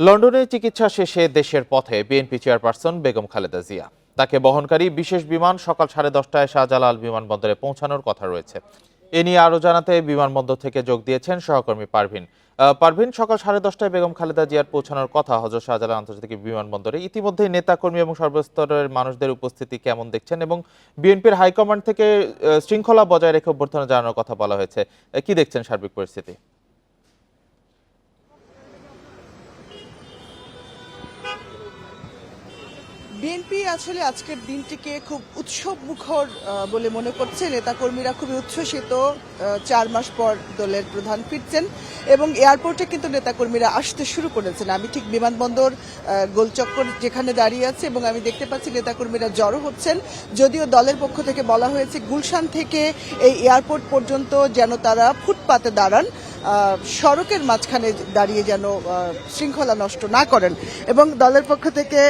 লন্ডনে চিকিৎসা শেষে দেশের পথে বিএনপি চেয়ারপারসন বেগম খালেদা জিয়া। তাকে বহনকারী বিশেষ বিমান সকাল সাড়ে দশটায় শাহজালাল বিমানবন্দরে পৌঁছানোর কথা রয়েছে। এ নিয়ে আরও জানাতে বিমানবন্দর থেকে যোগ দিয়েছেন সহকর্মী পারভিন। পারভিন, সকাল সাড়ে দশটায় বেগম খালেদা জিয়ার পৌঁছানোর কথা হজরত শাহজালাল আন্তর্জাতিক বিমানবন্দরে। ইতিমধ্যে নেতাকর্মী এবং সর্বস্তরের মানুষদের উপস্থিতি কেমন দেখছেন এবং বিএনপির হাইকমান্ড থেকে শৃঙ্খলা বজায় রেখে অভ্যর্থনা জানানোর কথা বলা হয়েছে। কি দেখছেন সার্বিক পরিস্থিতি? বিএনপি আসলে আজকের দিনটিকে খুব উৎসব মুখর বলে মনে করছে। নেতাকর্মীরা খুবই উচ্ছ্বসিত চার মাস পর দলের প্রধান ফিরছেন এবং এয়ারপোর্টে কিন্তু নেতাকর্মীরা আসতে শুরু করেছেন। আমি ঠিক বিমানবন্দর গোলচক্কর যেখানে দাঁড়িয়ে আছে এবং আমি দেখতে পাচ্ছি নেতাকর্মীরা জড়ো হচ্ছেন। যদিও দলের পক্ষ থেকে বলা হয়েছে, গুলশান থেকে এই এয়ারপোর্ট পর্যন্ত যেন তারা ফুটপাতে দাঁড়ান। সড়কের মাঝখানে দাঁড়িয়ে যেন শৃঙ্খলা নষ্ট না করেন। এবং দলের পক্ষ থেকে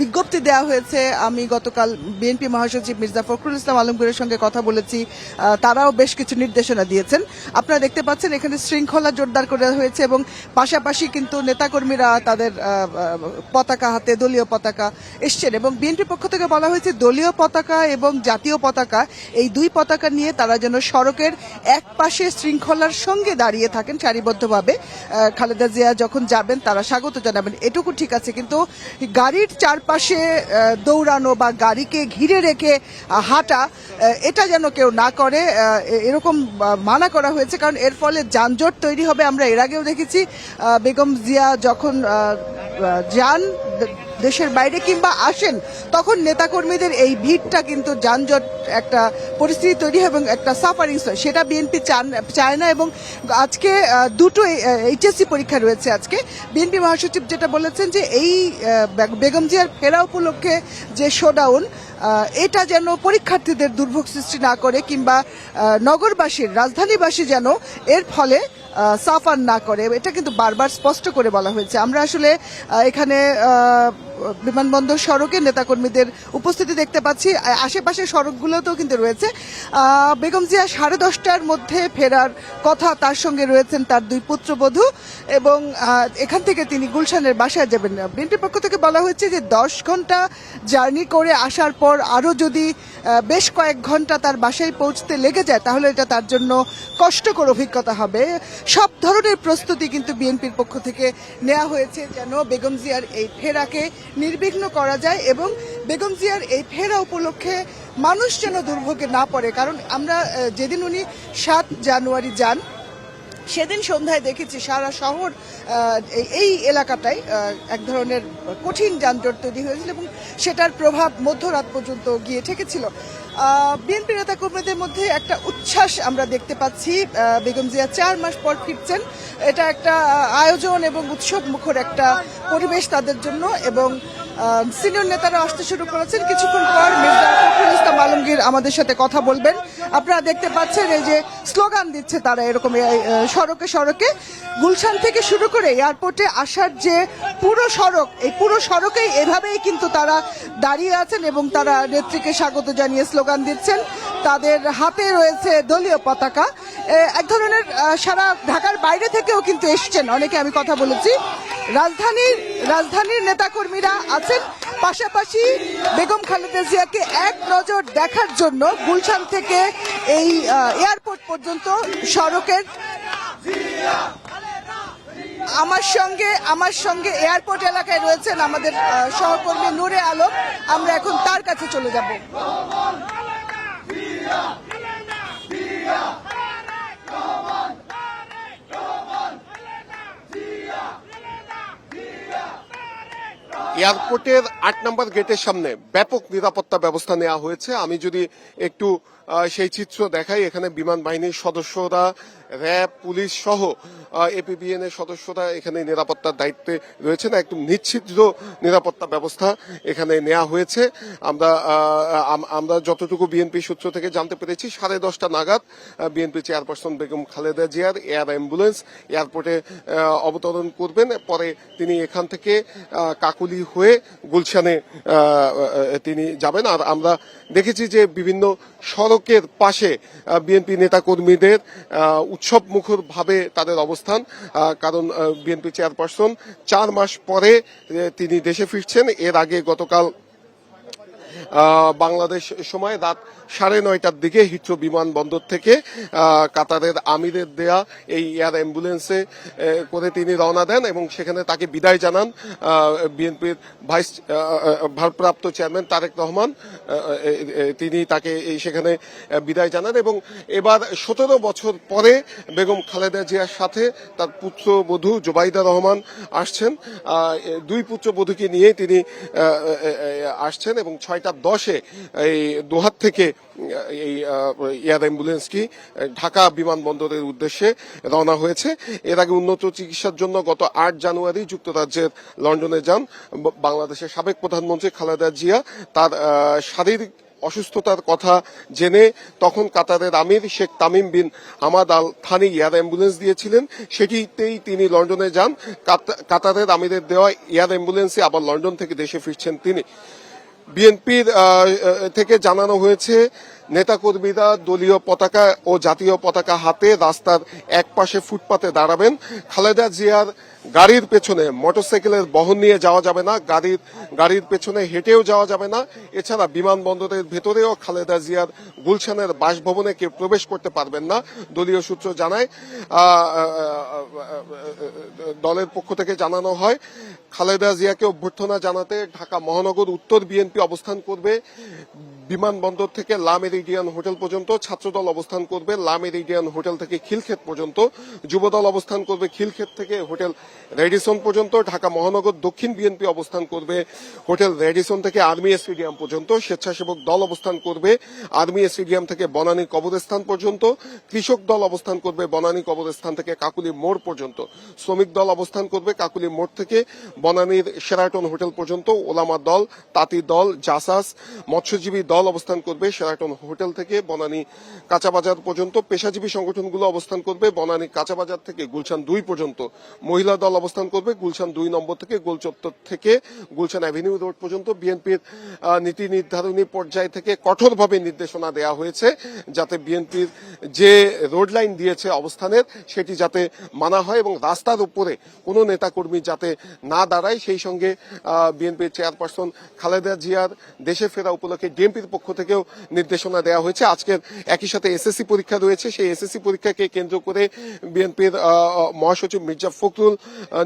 বিজ্ঞপ্তি দেওয়া হয়েছে, আমি গতকাল বিএনপি মহাসচিব মির্জা ফখরুল ইসলাম আলমগীরের সঙ্গে কথা বলেছি তারাও বেশ কিছু নির্দেশনা দিয়েছেন। আপনারা দেখতে পাচ্ছেন, এখানে শৃঙ্খলা জোরদার করা হয়েছে এবং পাশাপাশি কিন্তু নেতাকর্মীরা তাদের পতাকা হাতে, দলীয় পতাকা এসছেন। এবং বিএনপি পক্ষ থেকে বলা হয়েছে, দলীয় পতাকা এবং জাতীয় পতাকা, এই দুই পতাকা নিয়ে তারা যেন সড়কের এক পাশে শৃঙ্খলার সঙ্গে দাঁড়িয়ে থাকেন সারিবদ্ধভাবে। খালেদা জিয়া যখন যাবেন, তারা স্বাগত জানাবেন। এটুকু ঠিক আছে, কিন্তু গাড়ির চারপাশে দৌড়ানো বা গাড়িকে ঘিরে রেখে হাঁটা এটা যেন কেউ না করে এরকম মানা করা হয়েছে। কারণ এর ফলে যানজট তৈরি হবে, আমরা এর আগেও দেখেছি। বেগম জিয়া যখন যান দেশের বাইরে কিংবা আসেন, তখন নেতাকর্মীদের এই ভিড়টা কিন্তু যানজট একটা পরিস্থিতি তৈরি হয় এবং একটা সাফারিং হয়। সেটা বিএনপি চান, চায় না এবং আজকে দুটো এইচএসসি পরীক্ষা রয়েছে আজকে। বিএনপি মহাসচিব যেটা বলেছেন যে এই বেগম জিয়ার ফেরা উপলক্ষে যে শোডাউন এটা যেন পরীক্ষার্থীদের দুর্ভোগ সৃষ্টি না করে কিংবা নগরবাসীর, রাজধানীবাসী যেন এর ফলে সাফার না করে। এটা কিন্তু বারবার স্পষ্ট করে বলা হয়েছে। আমরা আসলে এখানে বিমানবন্দর সড়কে নেতাকর্মীদের উপস্থিতি দেখতে পাচ্ছি। আশেপাশের সড়কগুলোতেও কিন্তু রয়েছে। বেগম জিয়া সাড়ে দশটার মধ্যে ফেরার কথা তার সঙ্গে রয়েছেন তার দুই পুত্রবধূ এবং এখান থেকে তিনি গুলশানের বাসায় যাবেন। বিএনপির পক্ষ থেকে বলা হয়েছে যে দশ ঘণ্টা জার্নি করে আসার পর আরও যদি বেশ কয়েক ঘণ্টা তার বাসায় পৌঁছতে লেগে যায়, তাহলে এটা তার জন্য কষ্টকর অভিজ্ঞতা হবে। সব ধরনের প্রস্তুতি কিন্তু বিএনপির পক্ষ থেকে নেওয়া হয়েছে যেন বেগম জিয়ার এই ফেরাকে নির্বিঘ্ন করা যায় এবং বেগম জিয়ার এই ফেরা উপলক্ষে মানুষ যেন দুর্ভোগে না পড়ে। কারণ আমরা যেদিন উনি সাত জানুয়ারি যান সেদিন সন্ধ্যায় দেখেছি সারা শহর এই- এলাকাটায় এক ধরনের কঠিন যানজট তৈরি হয়েছিল এবং সেটার প্রভাব মধ্যরাত পর্যন্ত গিয়ে ঠেকেছিল। বিএনপি নেতা কর্মীদের মধ্যে একটা উচ্ছ্বাস আমরা দেখতে পাচ্ছি। বেগম জিয়া চার মাস পর ফিরছেন। এটা একটা আয়োজন এবং উৎসব মুখর একটা পরিবেশ তাদের জন্য এবং সিনিয়র নেতারা আসতে শুরু করেছেন। কিছুক্ষণ পর মির্জা আলমগীর আমাদের সাথে কথা বলবেন। আপনারা দেখতে পাচ্ছেন এই যে স্লোগান দিচ্ছে তারা এরকম সড়কে সড়কে। গুলশান থেকে শুরু করে এয়ারপোর্টে আসার যে পুরো সড়ক, এই পুরো সড়কেই এভাবেই কিন্তু তারা দাঁড়িয়ে আছেন এবং তারা নেত্রীকে স্বাগত জানিয়ে স্লোগান দিচ্ছেন। তাদের হাতে রয়েছে দলীয় পতাকা। এক ধরনের সারা ঢাকার বাইরে থেকেও কিন্তু এসছেন। অনেকে আমি কথা বলেছি। রাজধানীর রাজধানীর নেতাকর্মীরা আছেন। পাশাপাশি বেগম খালেদা জিয়াকে এক নজর দেখার জন্য গুলশান থেকে এই এয়ারপোর্ট পর্যন্ত সড়কের আমার সঙ্গে আমার সঙ্গে এয়ারপোর্ট এলাকায় রয়েছেন আমাদের সহকর্মী নূরে আলম। আমরা এখন তার কাছে চলে যাব। এয়ারপোর্টের আট নম্বর গেটের সামনে ব্যাপক নিরাপত্তা ব্যবস্থা নেওয়া হয়েছে। আমি যদি একটু সেই চিত্র দেখাই। এখানে বিমান বাহিনীর সদস্যরা, র্যাব, পুলিশ সহ এপিবিএন এর সদস্যরা এখানে নিরাপত্তার দায়িত্বে রয়েছেন। একদম নিচ্ছিদ্র নিরাপত্তা ব্যবস্থা এখানে নেওয়া হয়েছে। আমরা আমরা যতটুকু বিএনপি সূত্র থেকে জানতে পেরেছি, সাড়ে দশটা নাগাদ বিএনপি চেয়ারপারসন বেগম খালেদা জিয়ার এয়ার অ্যাম্বুলেন্স এয়ারপোর্টে অবতরণ করবেন। পরে তিনি এখান থেকে কাকুলি হয়ে গুলশানে তিনি যাবেন। আর আমরা দেখেছি যে বিভিন্ন সড়ক সড়কের পাশে বিএনপি নেতাকর্মীদের উৎসব মুখর ভাবে তাদের অবস্থান কারণ বিএনপি চেয়ারপারসন চার মাস পরে তিনি দেশে ফিরছেন। এর আগে গতকাল বাংলাদেশ সময় রাত সাড়ে নয়টার দিকে হিথ্রো বিমানবন্দর থেকে কাতারের আমিরের দেয়া এই এয়ার অ্যাম্বুলেন্সে করে তিনি রওনা দেন এবং সেখানে তাকে বিদায় জানান বিএনপির ভাইস ভারপ্রাপ্ত চেয়ারম্যান তারেক রহমান তিনি তাকে সেখানে বিদায় জানান এবং এবার সতেরো বছর পরে বেগম খালেদা জিয়ার সাথে তার পুত্র বধূ জোবাইদা রহমান আসছেন। দুই পুত্র বধূকে নিয়ে তিনি আসছেন এবং ছয়টা দশে এই দোহার থেকে, এই এয়ার অ্যাম্বুলেন্সটি ঢাকা বিমানবন্দরের উদ্দেশ্যে রওনা হয়েছে। এর আগে উন্নত চিকিৎসার জন্য গত আট জানুয়ারি যুক্তরাজ্যের লন্ডনে যান বাংলাদেশের সাবেক প্রধানমন্ত্রী খালেদা জিয়া। তার শারীরিক অসুস্থতার কথা জেনে তখন কাতারের আমির Sheikh Tamim bin Hamad Al Thani air ambulance দিয়েছিলেন। সেটিতেই তিনি লন্ডনে যান। কাত- কাতারের আমিরের দেওয়া এয়ার অ্যাম্বুলেন্সে আবার লন্ডন থেকে দেশে ফিরছেন তিনি। বিএনপির থেকে জানানো হয়েছে নেতাকর্মীরা দলীয় পতাকা ও জাতীয় পতাকা হাতে রাস্তার এক পাশে ফুটপাতে দাঁড়াবেন। খালেদা জিয়ার গাড়ির পেছনে মোটরসাইকেলের বহন নিয়ে যাওয়া যাবে না, গাড়ির গাড়ির পেছনে হেঁটেও যাওয়া যাবে না। এছাড়া বিমানবন্দরের ভেতরেও খালেদা জিয়ার গুলশানের বাসভবনে কেউ প্রবেশ করতে পারবেন না, দলীয় সূত্র জানায়। দলের পক্ষ থেকে জানানো হয়, খালেদা জিয়াকে অভ্যর্থনা জানাতে ঢাকা মহানগর উত্তর বিএনপি অবস্থান করবে। বিমানবন্দর থেকে লা মেরিডিয়ান হোটেল পর্যন্ত ছাত্রদল অবস্থান করবে। লা মেরিডিয়ান হোটেল থেকে খিলক্ষেত পর্যন্ত, যুবদল অবস্থান করবে খিলক্ষেত থেকে হোটেল রেডিসন পর্যন্ত, ঢাকা মহানগর দক্ষিণ বিএনপি অবস্থান করবে হোটেল রেডিসন থেকে আর্মি স্টেডিয়াম পর্যন্ত, স্বেচ্ছাসেবক দল অবস্থান করবে আর্মি স্টেডিয়াম থেকে বনানী কবরস্থান পর্যন্ত, কৃষক দল অবস্থান করবে বনানী কবরস্থান থেকে কাকুলি মোড় পর্যন্ত, শ্রমিক দল অবস্থান করবে কাকুলি মোড় থেকে বনানীর সেরাটন হোটেল পর্যন্ত, ওলামা দল, তাঁতি দল, জাসাস, মৎস্যজীবী দল অবস্থান করবে সেরাটন হোটেল থেকে বনানী কাঁচাবাজার পর্যন্ত। পেশাজীবী সংগঠনগুলো অবস্থান করবে বনানী কাঁচাবাজার থেকে গুলশান দুই পর্যন্ত। মহিলা দল অবস্থান করবে গুলশান দুই নম্বর থেকে গোলচত্বর থেকে গুলশান অ্যাভিনিউ রোড পর্যন্ত। বিএনপির নীতি নির্ধারণী পর্যায় থেকে কঠোরভাবে নির্দেশনা দেওয়া হয়েছে যাতে বিএনপির যে রোড লাইন দিয়েছে অবস্থানের, সেটি যাতে মানা হয় এবং রাস্তার উপরে কোনো নেতাকর্মী যাতে না দাঁড়ায়। সেই সঙ্গে বিএনপির চেয়ারপারসন খালেদা জিয়ার দেশে ফেরা উপলক্ষে ডিএমপির পক্ষ থেকেও নির্দেশনা দেওয়া হয়েছে। আজকের একই সাথে এসএসসি পরীক্ষা রয়েছে। সেই এসএসসি পরীক্ষাকে কেন্দ্র করে বিএনপির মহাসচিব মির্জা ফখরুল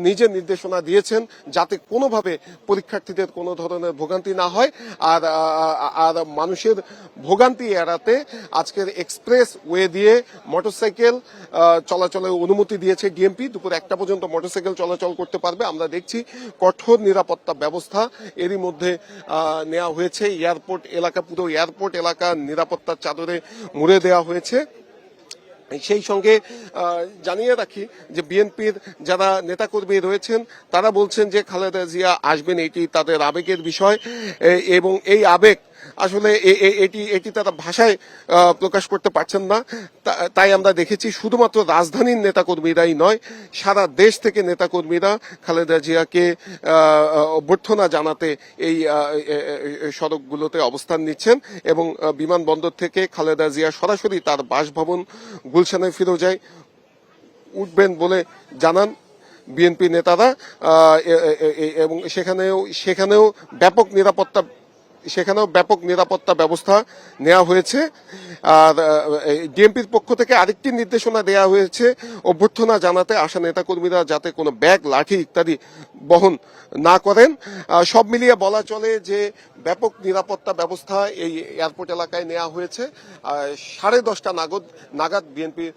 নিজের নির্দেশনা দিয়েছেন যাতে কোনোভাবে পরীক্ষার্থীদের কোনো ধরনের ভোগান্তি না হয়। আর আর মানুষের ভোগান্তি এড়াতে আজকের এক্সপ্রেস ওয়ে দিয়ে মোটরসাইকেল চলাচলের অনুমতি দিয়েছে ডিএমপি দুপুর একটা পর্যন্ত মোটরসাইকেল চলাচল করতে পারবে। আমরা দেখছি কঠোর নিরাপত্তা ব্যবস্থা এরই মধ্যে নেওয়া হয়েছে। এয়ারপোর্ট এলাকা পুরো এয়ারপোর্ট এলাকা নিরাপত্তার চাদরে মুড়ে দেওয়া হয়েছে। সেই সঙ্গে জানিয়ে রাখি যে বিএনপির যারা নেতাকর্মী রয়েছেন, তারা বলছেন যে খালেদা জিয়া আসবেন, এটি তাদের আবেগের বিষয়। এবং এই আবেগ আসলে এটি এটি তারা ভাষায় প্রকাশ করতে পারছেন না। তাই আমরা দেখেছি শুধুমাত্র রাজধানীর নেতাকর্মীরাই নয়, সারা দেশ থেকে নেতাকর্মীরা খালেদা জিয়াকে অভ্যর্থনা জানাতে এই সড়কগুলোতে অবস্থান নিচ্ছেন এবং বিমানবন্দর থেকে খালেদা জিয়া সরাসরি তার বাসভবন গুলশানে ফিরে যায়। উঠবেন বলে জানান বিএনপি নেতারা এবং সেখানেও সেখানেও ব্যাপক নিরাপত্তা সেখানেও ব্যাপক নিরাপত্তা ব্যবস্থা নেওয়া হয়েছে। আর ডিএমপির পক্ষ থেকে আরেকটি নির্দেশনা দেওয়া হয়েছে অভ্যর্থনা জানাতে আসা নেতাকর্মীরা যাতে কোনো ব্যাগ, লাঠি ইত্যাদি বহন না করেন। সব মিলিয়ে বলা চলে যে ব্যাপক নিরাপত্তা ব্যবস্থা এই এয়ারপোর্ট এলাকায় নেওয়া হয়েছে। সাড়ে দশটা নাগদ, নাগাদ বিএনপির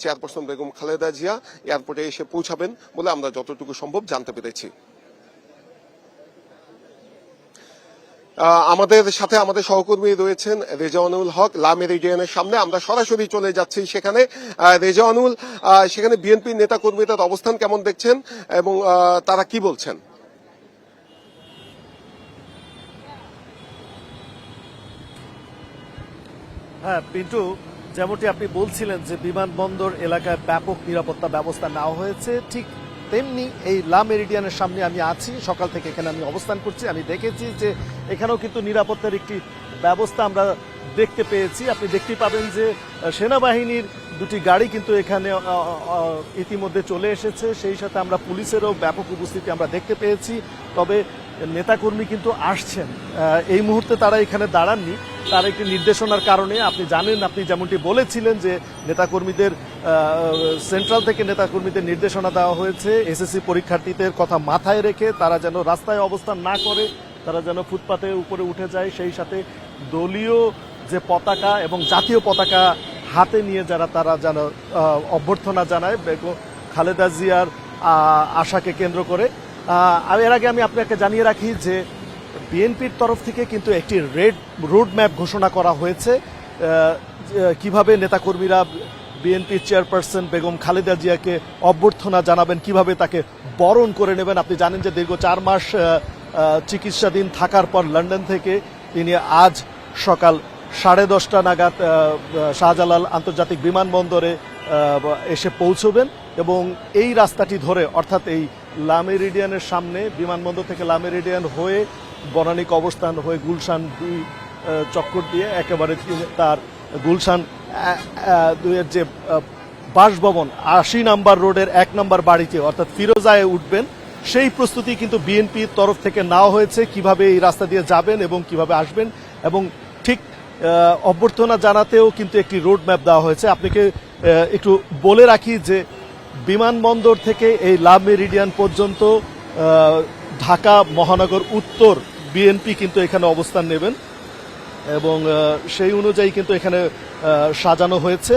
চেয়ারপারসন বেগম খালেদা জিয়া এয়ারপোর্টে এসে পৌঁছাবেন বলে আমরা যতটুকু সম্ভব জানতে পেরেছি। আমাদের সাথে আমাদের সহকর্মী রয়েছেন রেজানুল হক, লা মেরিডিয়ানের সামনে। আমরা সরাসরি চলে যাচ্ছি সেখানে। রেজানুল সেখানে বিএনপি নেতা কর্মীদের অবস্থান কেমন দেখছেন এবং তারা কি বলছেন? হ্যাঁ পিন্টু, যেমনটি আপনি বলছিলেন যে বিমানবন্দর এলাকায় ব্যাপক নিরাপত্তা ব্যবস্থা নেওয়া হয়েছে, ঠিক তেমনি এই লা মেরিডিয়ানের সামনে আমি আছি। সকাল থেকে এখানে আমি অবস্থান করছি। আমি দেখেছি যে এখানেও কিন্তু নিরাপত্তার একটি ব্যবস্থা আমরা দেখতে পেয়েছি। আপনি দেখতে পাবেন যে সেনাবাহিনীর দুটি গাড়ি কিন্তু এখানে ইতিমধ্যে চলে এসেছে। সেই সাথে আমরা পুলিশেরও ব্যাপক উপস্থিতি আমরা দেখতে পেয়েছি। তবে নেতাকর্মী কিন্তু আসছেন। এই মুহূর্তে তারা এখানে দাঁড়াননি। তার একটি নির্দেশনার কারণে আপনি জানেন, আপনি যেমনটি বলেছিলেন যে নেতাকর্মীদের সেন্ট্রাল থেকে নেতাকর্মীদের নির্দেশনা দেওয়া হয়েছে। এসএসসি পরীক্ষার্থীদের কথা মাথায় রেখে তারা যেন রাস্তায় অবস্থান না করে, তারা যেন ফুটপাতে উপরে উঠে যায়। সেই সাথে দলীয় যে পতাকা এবং জাতীয় পতাকা হাতে নিয়ে যারা, তারা যেন অভ্যর্থনা জানায়। খালেদা জিয়ার আশাকে কেন্দ্র করে। এর আগে আমি আপনাকে জানিয়ে রাখি যে বিএনপির তরফ থেকে কিন্তু একটি রেড রোড ম্যাপ ঘোষণা করা হয়েছে। কীভাবে নেতাকর্মীরা বিএনপির চেয়ারপারসন বেগম খালেদা জিয়াকে অভ্যর্থনা জানাবেন, কীভাবে তাকে বরণ করে নেবেন, আপনি জানেন যে দীর্ঘ চার মাস চিকিৎসাধীন থাকার পর লন্ডন থেকে তিনি আজ সকাল সাড়ে দশটা নাগাদ শাহজালাল আন্তর্জাতিক বিমানবন্দরে এসে পৌঁছবেন এবং এই রাস্তাটি ধরে, অর্থাৎ এই লামেরিডিয়ানের সামনে, বিমানবন্দর থেকে লামেরিডিয়ান হয়ে বনানিক অবস্থান হয়ে গুলশান দুই চক্কর দিয়ে একেবারে তার গুলশান দুইয়ের যে বাসভবন, আশি নাম্বার রোডের এক নাম্বার বাড়িতে অর্থাৎ ফিরোজায় উঠবেন। সেই প্রস্তুতি কিন্তু বিএনপির তরফ থেকে নেওয়া হয়েছে, কীভাবে এই রাস্তা দিয়ে যাবেন এবং কীভাবে আসবেন। এবং ঠিক অভ্যর্থনা জানাতেও কিন্তু একটি রোড ম্যাপ দেওয়া হয়েছে। আপনাকে একটু বলে রাখি যে বিমানবন্দর থেকে এই লাভ মেরিডিয়ান পর্যন্ত ঢাকা মহানগর উত্তর বিএনপি কিন্তু এখানে অবস্থান নেবেন এবং সেই অনুযায়ী কিন্তু এখানে সাজানো হয়েছে।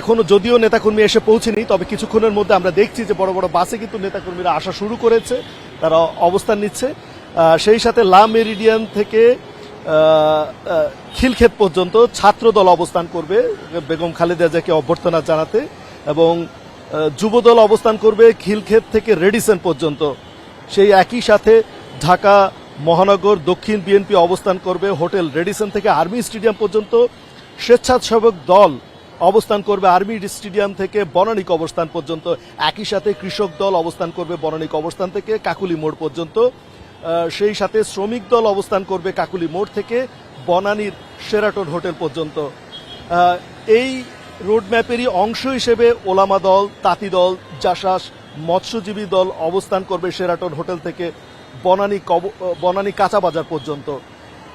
এখনও যদিও নেতাকর্মী এসে পৌঁছেনি, তবে কিছুক্ষণের মধ্যে আমরা দেখছি যে বড় বড় বাসে কিন্তু নেতাকর্মীরা আসা শুরু করেছে, তারা অবস্থান নিচ্ছে। সেই সাথে লা মেরিডিয়ান থেকে খিলক্ষেত পর্যন্ত ছাত্রদল অবস্থান করবে, বেগম খালেদা জিয়াকে অভ্যর্থনা জানাতে এবং যুবদল অবস্থান করবে খিলক্ষেত থেকে রেডিসন পর্যন্ত। সেই একই সাথে ঢাকা, মহানগর, দক্ষিণ বিএনপি অবস্থান করবে হোটেল রেডিসন থেকে আর্মি স্টেডিয়াম পর্যন্ত। স্বেচ্ছাসেবক দল অবস্থান করবে আর্মি স্টেডিয়াম থেকে বনানিক অবস্থান পর্যন্ত। একই সাথে কৃষক দল অবস্থান করবে বনানিক অবস্থান থেকে কাকুলি মোড় পর্যন্ত। সেই সাথে শ্রমিক দল অবস্থান করবে কাকুলি মোড় থেকে বনানীর সেরাটন হোটেল পর্যন্ত। এই রোডম্যাপেরই অংশ হিসেবে ওলামা দল, তাঁতি দল, জাসাস, মৎস্যজীবী দল অবস্থান করবে সেরাটন হোটেল থেকে বনানী বনানী কাঁচা বাজার পর্যন্ত।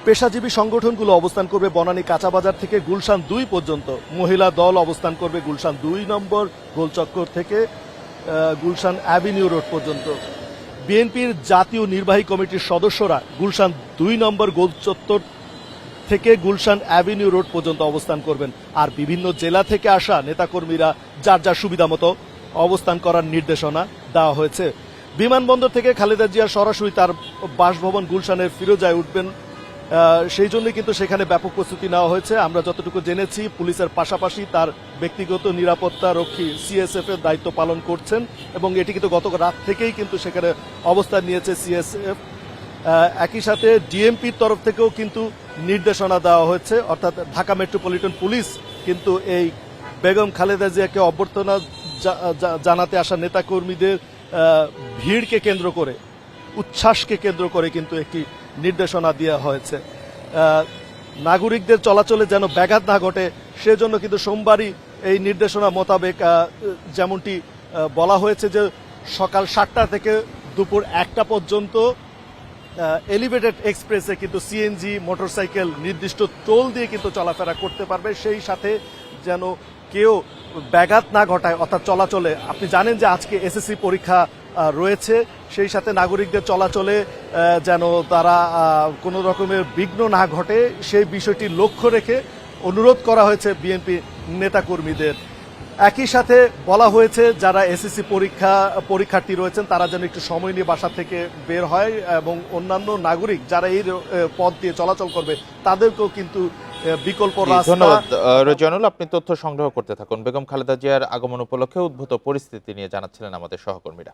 পেশাজীবী সংগঠনগুলো অবস্থান করবে বনানী কাঁচা বাজার থেকে গুলশান দুই পর্যন্ত। মহিলা দল অবস্থান করবে গুলশান দুই নম্বর গোলচক্কর থেকে গুলশান অ্যাভিনিউ রোড পর্যন্ত। বিএনপির জাতীয় নির্বাহী কমিটির সদস্যরা গুলশান দুই নম্বর গোলচত্বর থেকে গুলশান অ্যাভিনিউ রোড পর্যন্ত অবস্থান করবেন। আর বিভিন্ন জেলা থেকে আসা নেতাকর্মীরা যার যার সুবিধা মতো অবস্থান করার নির্দেশনা দেওয়া হয়েছে। বিমানবন্দর থেকে খালেদা জিয়া সরাসরি তার বাসভবন গুলশানের ফিরোজায় উঠবেন সেই জন্য কিন্তু সেখানে ব্যাপক প্রস্তুতি নেওয়া হয়েছে। আমরা যতটুকু জেনেছি, পুলিশের পাশাপাশি তার ব্যক্তিগত নিরাপত্তা রক্ষী সিএসএফ এর দায়িত্ব পালন করছেন এবং এটি কিন্তু গত রাত থেকেই কিন্তু সেখানে অবস্থান নিয়েছে সিএসএফ একই সাথে ডিএমপির তরফ থেকেও কিন্তু নির্দেশনা দেওয়া হয়েছে। অর্থাৎ ঢাকা মেট্রোপলিটন পুলিশ কিন্তু এই বেগম খালেদা জিয়াকে অভ্যর্থনা জানাতে আসা নেতাকর্মীদের ভিড়কে কেন্দ্র করে, উচ্ছ্বাসকে কেন্দ্র করে কিন্তু একটি নির্দেশনা দেওয়া হয়েছে। নাগরিকদের চলাচলে যেন ব্যাঘাত না ঘটে, সেজন্য কিন্তু সোমবারই এই নির্দেশনা মোতাবেক যেমনটি বলা হয়েছে যে সকাল সাতটা থেকে দুপুর একটা পর্যন্ত এলিভেটেড এক্সপ্রেসে কিন্তু সিএনজি মোটরসাইকেল নির্দিষ্ট টোল দিয়ে কিন্তু চলাফেরা করতে পারবে। সেই সাথে যেন কেউ ব্যাঘাত না ঘটায়, অর্থাৎ চলাচলে। আপনি জানেন যে আজকে এসএসসি পরীক্ষা রয়েছে। সেই সাথে নাগরিকদের চলাচলে যেন তারা কোনো রকমের বিঘ্ন না ঘটে, সেই বিষয়টি লক্ষ্য রেখে অনুরোধ করা হয়েছে বিএনপি নেতাকর্মীদের। একই সাথে বলা হয়েছে যারা এসএসসি পরীক্ষা পরীক্ষার্থী রয়েছেন তারা যেন একটু সময় নিয়ে বাসা থেকে বের হয় এবং অন্যান্য নাগরিক যারা এই পথ দিয়ে চলাচল করবে তাদেরকেও কিন্তু বিকল্প ধন্যবাদ। রোজানুল আপনি তথ্য সংগ্রহ করতে থাকুন। বেগম খালেদা জিয়ার আগমন উপলক্ষে উদ্ভূত পরিস্থিতি নিয়ে জানাচ্ছিলেন আমাদের সহকর্মীরা।